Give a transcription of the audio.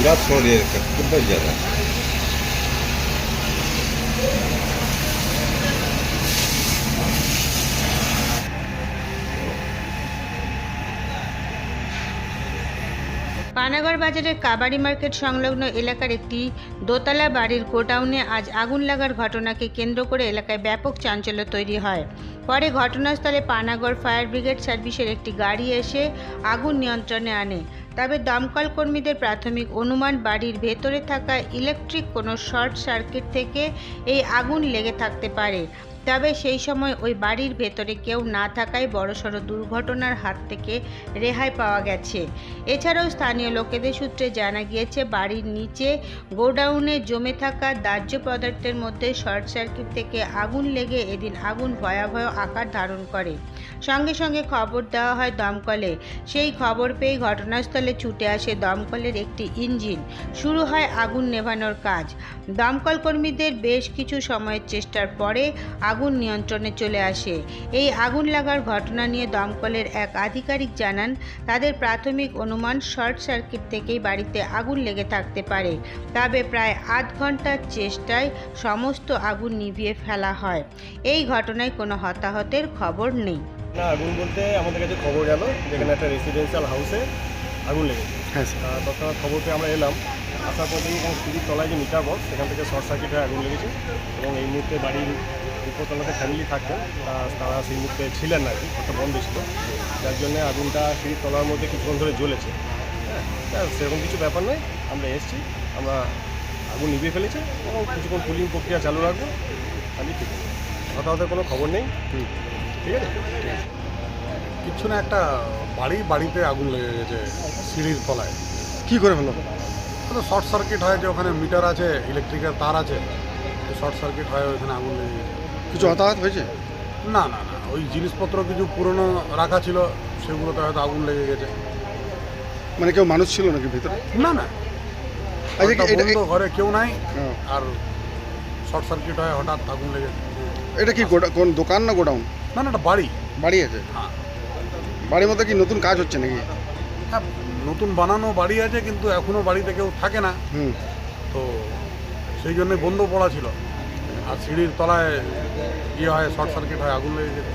ಗುಜರಾತ್ ಸೋಡ್ ಏರಿಕೆ ತುಂಬ ಜನ পানাগড় বাজারের কাবাড়ি মার্কেট সংলগ্ন এলাকার একটি দোতলা বাড়ির গোডাউনে আজ আগুন লাগার ঘটনাকে কেন্দ্র করে এলাকায় ব্যাপক চাঞ্চল্য তৈরি হয়। পরে ঘটনাস্থলে পানাগড় ফায়ার ব্রিগেড সার্ভিসের একটি গাড়ি এসে আগুন নিয়ন্ত্রণে আনে। তবে দমকল কর্মীদের প্রাথমিক অনুমান বাড়ির ভেতরে থাকা ইলেকট্রিক কোনো শর্ট সার্কিট থেকে এই আগুন লেগে থাকতে পারে। তবে সেই সময় ওই বাড়ির ভেতরে কেউ না থাকায় বড়সড় দুর্ঘটনার হাত থেকে রেহাই পাওয়া গেছে। এছাড়াও স্থানীয় লোকেদের সূত্রে জানা গিয়েছে, বাড়ির নিচে গোডাউনে জমে থাকা দাহ্য পদার্থের মধ্যে শর্ট সার্কিট থেকে আগুন লেগে এদিন আগুন ভয়াবহ আকার ধারণ করে। সঙ্গে সঙ্গে খবর দেওয়া হয় দমকলে। সেই খবর পেয়ে ঘটনাস্থলে ছুটে আসে দমকলের একটি ইঞ্জিন। শুরু হয় আগুন নেভানোর কাজ। দমকল কর্মীদের বেশ কিছু সময়ের চেষ্টার পরে আগুন নিয়ন্ত্রণে চলে আসে। এই আগুন লাগার ঘটনা নিয়ে দমকলের এক আধিকারিক জানান তাদের প্রাথমিক অনুমান শর্ট সার্কিট থেকেই বাড়িতে আগুন লেগে থাকতে পারে। তবে প্রায় আধ ঘণ্টার চেষ্টায় সমস্ত আগুন নিভিয়ে ফেলা হয়। এই ঘটনায় কোনো হতাহতের খবর নেই। না আগুন বলতে আমাদের কাছে খবর গেল যেখানে একটা রেসিডেন্সিয়াল হাউসে আগুন লেগেছে। হ্যাঁ তৎক্ষণাৎ খবর পেয়ে আমরা এলাম। আসার দেখি এখানে সিঁড়ির তলায় যে মিটার বক্স সেখান থেকে শর্ট সার্কিট হয়ে আগুন লেগেছে এবং এই মুহূর্তে বাড়ির উপরতলাতে ফ্যামিলি থাকতেন তারা সেই মুহূর্তে ছিলেন না ঘরটা বন্ধ ছিল। যার জন্য আগুনটা সিঁড়ির তলার মধ্যে কিছুক্ষণ ধরে জ্বলেছে। হ্যাঁ সেরকম কিছু ব্যাপার নয় আমরা এসেছি আমরা আগুন নিভিয়ে ফেলেছি এবং কিছুক্ষণ কুলিং প্রক্রিয়া চালু রাখব খালি ঠিক আছে। হতাহতের কোনো খবর নেই ঠিক আছে? কিচ্ছু না একটা বাড়ি বাড়িতে আগুন লেগে গেছে সিঁড়ির তলায়। কী করে হলো? তো শর্ট সার্কিট হয় যে ওখানে মিটার আছে ইলেকট্রিকের তার আছে শর্ট সার্কিট হয় ওইখানে আগুন লেগে গেছে। কিছু হতাহত হয়েছে? না না না ওই জিনিসপত্র কিছু পুরনো রাখা ছিল সেগুলোতে হয়তো আগুন লেগে গেছে। মানে কেউ মানুষ ছিল নাকি ভিতরে? না না। আচ্ছা, ঘরটা ঘরে কেউ নাই। আর শর্ট সার্কিট হয় হঠাৎ আগুন লেগে এটা কি কোন দোকান না গোডাউন? না না এটা বাড়ি। বাড়ি আছে? হ্যাঁ। বাড়ির মধ্যে কি নতুন কাজ হচ্ছে নাকি? হ্যাঁ নতুন বানানো বাড়ি আছে কিন্তু এখনও বাড়িতে কেউ থাকে না। হুম। তো সেই জন্যই বন্ধ পড়া ছিল। আর সিঁড়ির তলায় ইয়ে হয় শর্ট সার্কিট হয় আগুন লেগে গেছে